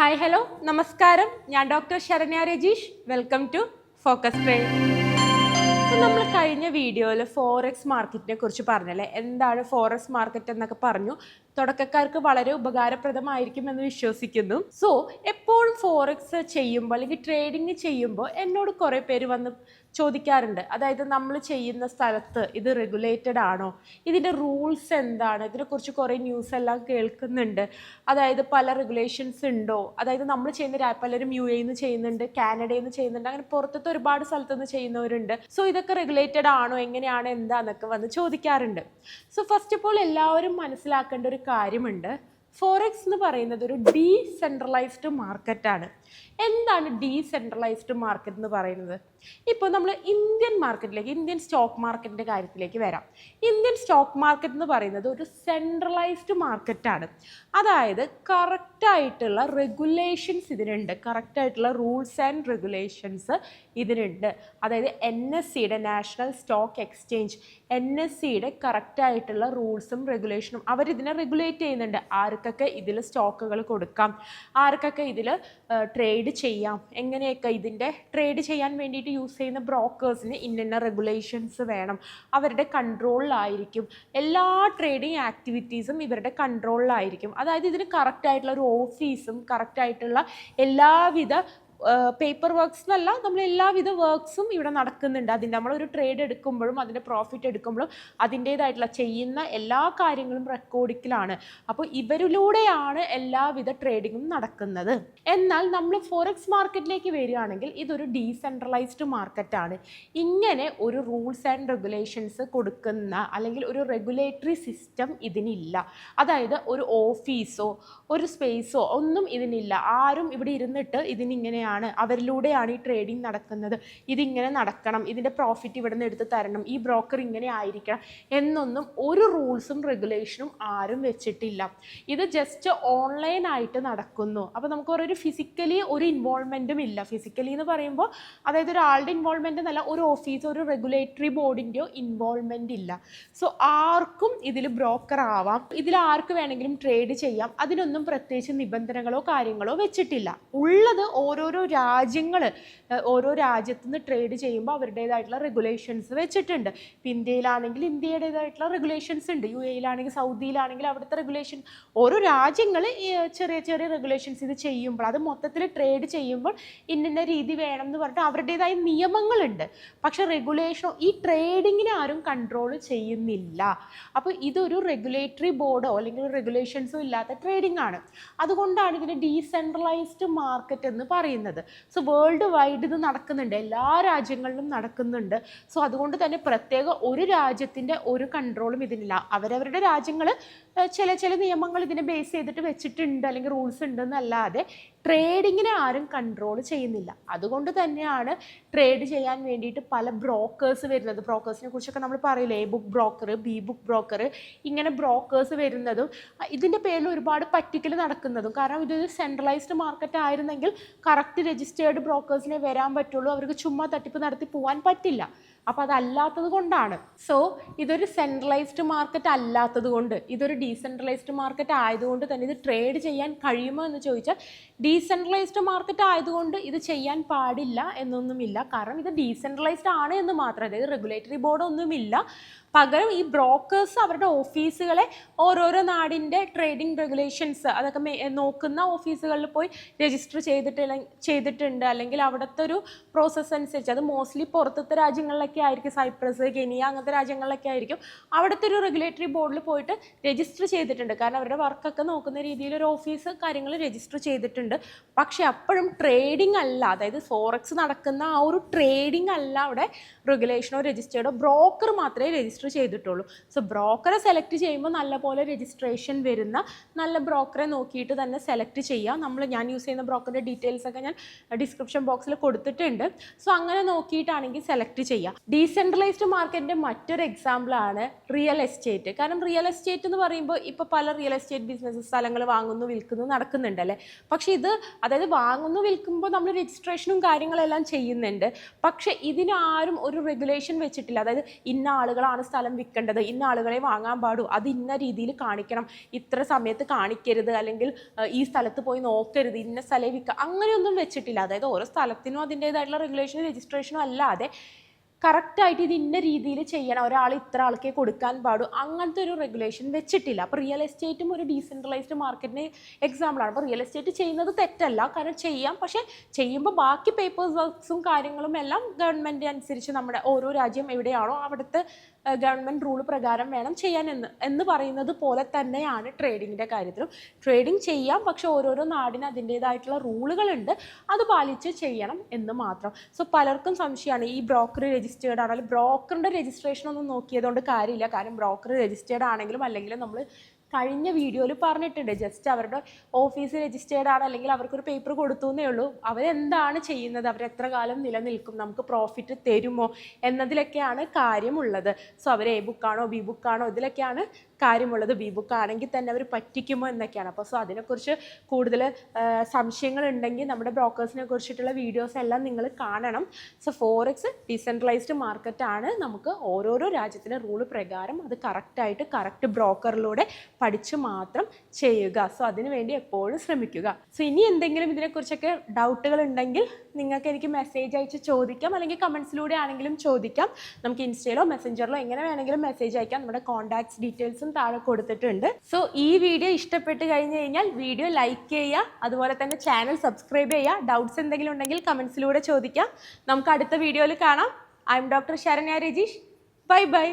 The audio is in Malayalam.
ഹായ് ഹലോ നമസ്കാരം. ഞാൻ doctor Saranya Rajeesh. Welcome to focus train നമ്മൾ കഴിഞ്ഞ വീഡിയോയിൽ ഫോറക്സ് മാർക്കറ്റിനെ കുറിച്ച് പറഞ്ഞല്ലേ? എന്താണ് ഫോറക്സ് മാർക്കറ്റ് എന്നൊക്കെ പറഞ്ഞു. തുടക്കക്കാർക്ക് വളരെ ഉപകാരപ്രദമായിരിക്കും എന്ന് വിശ്വസിക്കുന്നു. സോ എപ്പോഴും ഫോറക്സ് ചെയ്യുമ്പോൾ അല്ലെങ്കിൽ ട്രേഡിങ് ചെയ്യുമ്പോൾ എന്നോട് കുറേ പേര് വന്ന് ചോദിക്കാറുണ്ട്. അതായത് നമ്മൾ ചെയ്യുന്ന സ്ഥലത്ത് ഇത് റെഗുലേറ്റഡ് ആണോ? ഇതിന്റെ റൂൾസ് എന്താണ്? ഇതിനെക്കുറിച്ച് കുറേ ന്യൂസ് എല്ലാം കേൾക്കുന്നുണ്ട്. അതായത് പല റെഗുലേഷൻസ് ഉണ്ടോ? അതായത് നമ്മൾ ചെയ്യുന്ന പലരും യു എയിൽ നിന്ന് ചെയ്യുന്നുണ്ട് കാനഡയിൽ നിന്ന് ചെയ്യുന്നുണ്ട് അങ്ങനെ പുറത്തത്തെ ഒരുപാട് സ്ഥലത്തു നിന്ന് ചെയ്യുന്നവരുണ്ട്. സോ ഇതൊക്കെ റെഗുലേറ്റഡ് ആണോ? എങ്ങനെയാണ്? എന്താന്നൊക്കെ വന്ന് ചോദിക്കാറുണ്ട്. സോ ഫസ്റ്റ് ഓഫ് ഓൾ എല്ലാവരും മനസ്സിലാക്കേണ്ട ഒരു കാര്യമുണ്ട്. ഫോറക്സ് എന്ന് പറയുന്നത് ഒരു ഡീസെൻട്രലൈസ്ഡ് മാർക്കറ്റാണ് എന്താണ് ഡീസെൻട്രലൈസ്ഡ് മാർക്കറ്റ് എന്ന് പറയുന്നത്? ഇപ്പോൾ നമ്മൾ ഇന്ത്യൻ മാർക്കറ്റിലേക്ക് ഇന്ത്യൻ സ്റ്റോക്ക് മാർക്കറ്റിന്റെ കാര്യത്തിലേക്ക് വരാം. ഇന്ത്യൻ സ്റ്റോക്ക് മാർക്കറ്റ് എന്ന് പറയുന്നത് ഒരു സെൻട്രലൈസ്ഡ് മാർക്കറ്റാണ് അതായത് കറക്റ്റായിട്ടുള്ള റെഗുലേഷൻസ് ഇതിനുണ്ട്. കറക്റ്റായിട്ടുള്ള റൂൾസ് ആൻഡ് റെഗുലേഷൻസ് ഇതിനുണ്ട്. അതായത് എൻ എസ് സിയുടെ national stock exchange N S സിയുടെ കറക്റ്റായിട്ടുള്ള റൂൾസും റെഗുലേഷനും അവരിതിനെ റെഗുലേറ്റ് ചെയ്യുന്നുണ്ട്. ആർക്കൊക്കെ ഇതിൽ സ്റ്റോക്കുകൾ കൊടുക്കാം? ആർക്കൊക്കെ ഇതിൽ ട്രേഡ് ചെയ്യാം? എങ്ങനെയൊക്കെ ഇതിന്റെ ട്രേഡ് ചെയ്യാൻ വേണ്ടിയിട്ട് യൂസ് ചെയ്യുന്ന ബ്രോക്കേഴ്സിന് ഇന്ന റെഗുലേഷൻസ് വേണം. അവരുടെ കൺട്രോളിലായിരിക്കും എല്ലാ ട്രേഡിംഗ് ആക്ടിവിറ്റീസും ഇവരുടെ കൺട്രോളിലായിരിക്കും അതായത് ഇതിന് കറക്റ്റായിട്ടുള്ള ഒരു ഓഫീസും കറക്റ്റായിട്ടുള്ള എല്ലാവിധ പേപ്പർ വർക്ക്സ് എന്നല്ല നമ്മൾ എല്ലാവിധ വർക്ക്സും ഇവിടെ നടക്കുന്നുണ്ട്. അതിന്റെ നമ്മളൊരു ട്രേഡ് എടുക്കുമ്പോഴും അതിന്റെ പ്രോഫിറ്റ് എടുക്കുമ്പോഴും അതിന്റേതായിട്ടുള്ള ചെയ്യുന്ന എല്ലാ കാര്യങ്ങളും റെക്കോർഡിക്കലാണ് അപ്പോൾ ഇവരിലൂടെയാണ് എല്ലാവിധ ട്രേഡിങ്ങും നടക്കുന്നത്. എന്നാൽ നമ്മൾ ഫോറക്സ് മാർക്കറ്റിലേക്ക് വരികയാണെങ്കിൽ ഇതൊരു ഡീസെൻട്രലൈസ്ഡ് മാർക്കറ്റാണ് ഇങ്ങനെ ഒരു റൂൾസ് ആൻഡ് റെഗുലേഷൻസ് കൊടുക്കുന്ന അല്ലെങ്കിൽ ഒരു റെഗുലേറ്ററി സിസ്റ്റം ഇതിനില്ല. അതായത് ഒരു ഓഫീസോ ഒരു സ്പേസോ ഒന്നും ഇതിനില്ല. ആരും ഇവിടെ ഇരുന്നിട്ട് ഇതിനിങ്ങനെയാണ് അവരിലൂടെയാണ് ഈ ട്രേഡിംഗ് നടക്കുന്നത്. ഇതിങ്ങനെ നടക്കണം ഇതിന്റെ പ്രോഫിറ്റ് ഇവിടെ നിന്ന് എടുത്ത് തരണം ഈ ബ്രോക്കർ ഇങ്ങനെ ആയിരിക്കണം എന്നൊന്നും ഒരു റൂൾസും റെഗുലേഷനും ആരും വെച്ചിട്ടില്ല. ഇത് ജസ്റ്റ് ഓൺലൈനായിട്ട് നടക്കുന്നു. അപ്പോൾ നമുക്ക് ഒരു ഫിസിക്കലി ഒരു ഇൻവോൾവ്മെന്റും ഇല്ല. ഫിസിക്കലി എന്ന് പറയുമ്പോൾ അതായത് ഒരാളുടെ ഇൻവോൾവ്മെന്റ് എന്നല്ല ഒരു ഓഫീസ് ഒരു റെഗുലേറ്ററി ബോർഡിന്റെയോ ഇൻവോൾവ്മെന്റ് ഇല്ല. സോ ആർക്കും ഇതിൽ ബ്രോക്കർ ആവാം. ഇതിൽ ആർക്ക് വേണമെങ്കിലും ട്രേഡ് ചെയ്യാം. അതിനൊന്നും പ്രത്യേകിച്ച് നിബന്ധനകളോ കാര്യങ്ങളോ വെച്ചിട്ടില്ല. ഉള്ളത് ഓരോരോ രാജ്യങ്ങൾ ഓരോ രാജ്യത്തു നിന്ന് ട്രേഡ് ചെയ്യുമ്പോൾ അവരുടേതായിട്ടുള്ള റെഗുലേഷൻസ് വെച്ചിട്ടുണ്ട്. ഇപ്പം ഇന്ത്യയിലാണെങ്കിൽ ഇന്ത്യയുടേതായിട്ടുള്ള റെഗുലേഷൻസ് ഉണ്ട്. യു എയിലാണെങ്കിൽ സൗദിയിലാണെങ്കിൽ അവിടുത്തെ റെഗുലേഷൻ ഓരോ രാജ്യങ്ങൾ ചെറിയ ചെറിയ റെഗുലേഷൻസ് ഇത് ചെയ്യുമ്പോൾ അത് മൊത്തത്തിൽ ട്രേഡ് ചെയ്യുമ്പോൾ ഇന്ന രീതി വേണം എന്ന് പറഞ്ഞിട്ട് അവരുടേതായ നിയമങ്ങളുണ്ട്. പക്ഷേ റെഗുലേഷനോ ഈ ട്രേഡിങ്ങിനെ ആരും കൺട്രോൾ ചെയ്യുന്നില്ല. അപ്പോൾ ഇതൊരു റെഗുലേറ്ററി ബോർഡോ അല്ലെങ്കിൽ റെഗുലേഷൻസോ ഇല്ലാത്ത ട്രേഡിംഗ് ആണ്. അതുകൊണ്ടാണ് ഇതിന് ഡീസെൻട്രലൈസ്ഡ് മാർക്കറ്റ് എന്ന് പറയുന്നത്. സോ വേൾഡ് വൈഡ് ഇത് നടക്കുന്നുണ്ട്. എല്ലാ രാജ്യങ്ങളിലും നടക്കുന്നുണ്ട്. സോ അതുകൊണ്ട് തന്നെ പ്രത്യേക ഒരു രാജ്യത്തിന്റെ ഒരു കൺട്രോളും ഇതിനില്ല. അവരവരുടെ രാജ്യങ്ങൾ ചില ചില നിയമങ്ങൾ ഇതിനെ ബേസ് ചെയ്തിട്ട് വെച്ചിട്ടുണ്ട് അല്ലെങ്കിൽ റൂൾസ് ഉണ്ടെന്നല്ലാതെ ട്രേഡിങ്ങിനെ ആരും കൺട്രോൾ ചെയ്യുന്നില്ല. അതുകൊണ്ട് തന്നെയാണ് ട്രേഡ് ചെയ്യാൻ വേണ്ടിയിട്ട് പല ബ്രോക്കേഴ്സ് വരുന്നത്. ബ്രോക്കേഴ്സിനെ കുറിച്ചൊക്കെ നമ്മൾ പറയില്ലേ? A book broker B book broker ഇങ്ങനെ ബ്രോക്കേഴ്സ് വരുന്നതും ഇതിന്റെ പേരിൽ ഒരുപാട് പറ്റിക്കൽ നടക്കുന്നതും. കാരണം ഇതൊരു സെൻട്രലൈസ്ഡ് മാർക്കറ്റ് ആയിരുന്നെങ്കിൽ കറക്റ്റ് രജിസ്റ്റേർഡ് ബ്രോക്കേഴ്സിനെ വരാൻ പറ്റുള്ളൂ. അവർക്ക് ചുമ്മാ തട്ടിപ്പ് നടത്തി പോകാൻ പറ്റില്ല. അപ്പോൾ അതല്ലാത്തത് കൊണ്ടാണ്. സോ ഇതൊരു സെൻട്രലൈസ്ഡ് മാർക്കറ്റ് അല്ലാത്തത് കൊണ്ട് ഇതൊരു ഡീസെൻട്രലൈസ്ഡ് മാർക്കറ്റ് ആയതുകൊണ്ട് തന്നെ ഇത് ട്രേഡ് ചെയ്യാൻ കഴിയുമോ എന്ന് ചോദിച്ചാൽ ഡീസെൻട്രലൈസ്ഡ് മാർക്കറ്റ് ആയതുകൊണ്ട് ഇത് ചെയ്യാൻ പാടില്ല എന്നൊന്നുമില്ല. കാരണം ഇത് ഡീസെൻട്രലൈസ്ഡ് ആണ് എന്ന് മാത്രം അതായത് റെഗുലേറ്ററി ബോർഡ് ഒന്നുമില്ല പകരം ഈ ബ്രോക്കേഴ്സ് അവരുടെ ഓഫീസുകളെ ഓരോരോ നാടിന്റെ ട്രേഡിംഗ് റെഗുലേഷൻസ് അതൊക്കെ നോക്കുന്ന ഓഫീസുകളിൽ പോയി രജിസ്റ്റർ ചെയ്തിട്ട് ചെയ്തിട്ടുണ്ട്. അല്ലെങ്കിൽ അവിടുത്തെ ഒരു പ്രോസസ്സ് അനുസരിച്ച്. അത് മോസ്റ്റ്ലി പുറത്തത്തെ രാജ്യങ്ങളിലൊക്കെ ആയിരിക്കും. സൈപ്രസ് കെനിയ അങ്ങനത്തെ രാജ്യങ്ങളിലൊക്കെ ആയിരിക്കും. അവിടുത്തെ ഒരു റെഗുലേറ്ററി ബോർഡിൽ പോയിട്ട് രജിസ്റ്റർ ചെയ്തിട്ടുണ്ട്. കാരണം അവരുടെ വർക്കൊക്കെ നോക്കുന്ന രീതിയിൽ ഒരു ഓഫീസ് കാര്യങ്ങൾ രജിസ്റ്റർ ചെയ്തിട്ടുണ്ട്. പക്ഷേ അപ്പോഴും ട്രേഡിംഗ് അല്ല. അതായത് ഫോറക്സ് നടക്കുന്ന ആ ഒരു ട്രേഡിംഗ് അല്ല അവിടെ റെഗുലേഷനോ രജിസ്റ്റേർഡോ ബ്രോക്കർ മാത്രമേ രജിസ്റ്റർ ചെയ്തിട്ടുള്ളൂ. സോ ബ്രോക്കറെ സെലക്ട് ചെയ്യുമ്പോൾ നല്ലപോലെ രജിസ്ട്രേഷൻ വരുന്ന നല്ല ബ്രോക്കറെ നോക്കിയിട്ട് തന്നെ സെലക്ട് ചെയ്യുക നമ്മൾ ഞാൻ യൂസ് ചെയ്യുന്ന ബ്രോക്കറിന്റെ ഡീറ്റെയിൽസ് ഒക്കെ ഞാൻ ഡിസ്ക്രിപ്ഷൻ ബോക്സിൽ കൊടുത്തിട്ടുണ്ട്. സോ അങ്ങനെ നോക്കിയിട്ടാണെങ്കിൽ സെലക്ട് ചെയ്യുക ഡീസെൻട്രലൈസ്ഡ് മാർക്കറ്റിന്റെ മറ്റൊരു എക്സാമ്പിളാണ് റിയൽ എസ്റ്റേറ്റ് കാരണം റിയൽ എസ്റ്റേറ്റ് എന്ന് പറയുമ്പോൾ ഇപ്പോൾ പല റിയൽ എസ്റ്റേറ്റ് ബിസിനസ് സ്ഥലങ്ങൾ വാങ്ങുന്നു വിൽക്കുന്നു നടക്കുന്നുണ്ടല്ലേ പക്ഷേ ഇത് അതായത് വാങ്ങുന്നു വിൽക്കുമ്പോൾ നമ്മൾ രജിസ്ട്രേഷനും കാര്യങ്ങളെല്ലാം ചെയ്യുന്നുണ്ട്. പക്ഷേ ഇതിനാരും ഒരു റെഗുലേഷൻ വെച്ചിട്ടില്ല. അതായത് ഇന്ന ആളുകളാണ് സ്ഥലം വിൽക്കേണ്ടത് ഇന്ന ആളുകളെ വാങ്ങാൻ പാടൂ അത് ഇന്ന രീതിയിൽ കാണിക്കണം. ഇത്ര സമയത്ത് കാണിക്കരുത് അല്ലെങ്കിൽ ഈ സ്ഥലത്ത് പോയി നോക്കരുത് ഇന്ന സ്ഥലം വിൽക്കുക അങ്ങനെയൊന്നും വെച്ചിട്ടില്ല. അതായത് ഓരോ സ്ഥലത്തിനും അതിന്റേതായിട്ടുള്ള റെഗുലേഷനും രജിസ്ട്രേഷനും അല്ലാതെ കറക്റ്റായിട്ട് ഇത് ഇന്ന രീതിയിൽ ചെയ്യണം. ഒരാൾ ഇത്ര ആൾക്കേ കൊടുക്കാൻ പാടൂ. അങ്ങനത്തെ ഒരു റെഗുലേഷൻ വെച്ചിട്ടില്ല. അപ്പോൾ റിയൽ എസ്റ്റേറ്റും ഒരു ഡീസെൻട്രലൈസ്ഡ് മാർക്കറ്റിന് എക്സാമ്പിളാണ് അപ്പോൾ റിയൽ എസ്റ്റേറ്റ് ചെയ്യുന്നത് തെറ്റല്ല. കാരണം ചെയ്യാം. പക്ഷേ ചെയ്യുമ്പോൾ ബാക്കി പേപ്പേഴ്സ് വർക്ക്സും കാര്യങ്ങളും എല്ലാം ഗവൺമെന്റ് അനുസരിച്ച് നമ്മുടെ ഓരോ രാജ്യം എവിടെയാണോ അവിടുത്തെ ഗവൺമെന്റ് റൂൾ പ്രകാരം വേണം ചെയ്യാൻ എന്ന് എന്ന് പറയുന്നത് പോലെ തന്നെയാണ് ട്രേഡിങ്ങിന്റെ കാര്യത്തിലും. ട്രേഡിങ് ചെയ്യാം പക്ഷെ ഓരോരോ നാടിന് അതിന്റേതായിട്ടുള്ള റൂളുകളുണ്ട്. അത് പാലിച്ച് ചെയ്യണം എന്ന് മാത്രം. സോ പലർക്കും സംശയമാണ് ഈ ബ്രോക്കർ രജിസ്റ്റേർഡ് ആണോ? ബ്രോക്കറിന്റെ രജിസ്ട്രേഷൻ ഒന്നും നോക്കിയതുകൊണ്ട് കാര്യമില്ല. കാരണം ബ്രോക്കർ രജിസ്റ്റേർഡ് ആണെങ്കിലും അല്ലെങ്കിലും നമ്മൾ കഴിഞ്ഞ വീഡിയോയിൽ പറഞ്ഞിട്ടുണ്ട്. ജസ്റ്റ് അവരുടെ ഓഫീസ് രജിസ്റ്റേർഡ് ആണ്. അല്ലെങ്കിൽ അവർക്കൊരു പേപ്പർ കൊടുത്തു എന്നേ ഉള്ളൂ. അവരെന്താണ് ചെയ്യുന്നത്? അവർ എത്ര കാലം നിലനിൽക്കും? നമുക്ക് പ്രോഫിറ്റ് തരുമോ? എന്നതിലൊക്കെയാണ് കാര്യമുള്ളത്. സോ അവർ എ ബുക്കാണോ ബി ബുക്കാണോ ഇതിലൊക്കെയാണ് കാര്യമുള്ളത്. ബി ബുക്ക് ആണെങ്കിൽ തന്നെ അവർ പറ്റിക്കുമോ എന്നൊക്കെയാണ്. അപ്പോൾ സോ അതിനെക്കുറിച്ച് കൂടുതൽ സംശയങ്ങൾ ഉണ്ടെങ്കിൽ നമ്മുടെ ബ്രോക്കേഴ്സിനെ കുറിച്ചിട്ടുള്ള വീഡിയോസ് എല്ലാം നിങ്ങൾ കാണണം. സോ ഫോറക്സ് ഡീസെൻട്രലൈസ്ഡ് മാർക്കറ്റാണ് നമുക്ക് ഓരോരോ രാജ്യത്തിന്റെ റൂൾ പ്രകാരം അത് കറക്റ്റായിട്ട് കറക്റ്റ് ബ്രോക്കറിലൂടെ പഠിച്ച് മാത്രം ചെയ്യുക. സോ അതിനു വേണ്ടി എപ്പോഴും ശ്രമിക്കുക. സോ ഇനി എന്തെങ്കിലും ഇതിനെക്കുറിച്ചൊക്കെ ഡൗട്ടുകൾ ഉണ്ടെങ്കിൽ നിങ്ങൾക്ക് എനിക്ക് മെസ്സേജ് അയച്ച് ചോദിക്കാം. അല്ലെങ്കിൽ കമൻസിലൂടെ ആണെങ്കിലും ചോദിക്കാം. നമുക്ക് ഇൻസ്റ്റയിലോ മെസ്സഞ്ചറിലോ എങ്ങനെ വേണമെങ്കിലും മെസ്സേജ് അയക്കാം. നമ്മുടെ കോൺടാക്ട്സ് ഡീറ്റെയിൽസും താഴെ കൊടുത്തിട്ടുണ്ട്. സോ ഈ വീഡിയോ ഇഷ്ടപ്പെട്ട് കഴിഞ്ഞ് കഴിഞ്ഞാൽ വീഡിയോ ലൈക്ക് ചെയ്യുക. അതുപോലെ തന്നെ ചാനൽ സബ്സ്ക്രൈബ് ചെയ്യുക. ഡൗട്ട്സ് എന്തെങ്കിലും ഉണ്ടെങ്കിൽ കമൻസിലൂടെ ചോദിക്കാം. നമുക്ക് അടുത്ത വീഡിയോയിൽ കാണാം. I am doctor Saranya Rajeesh bye bye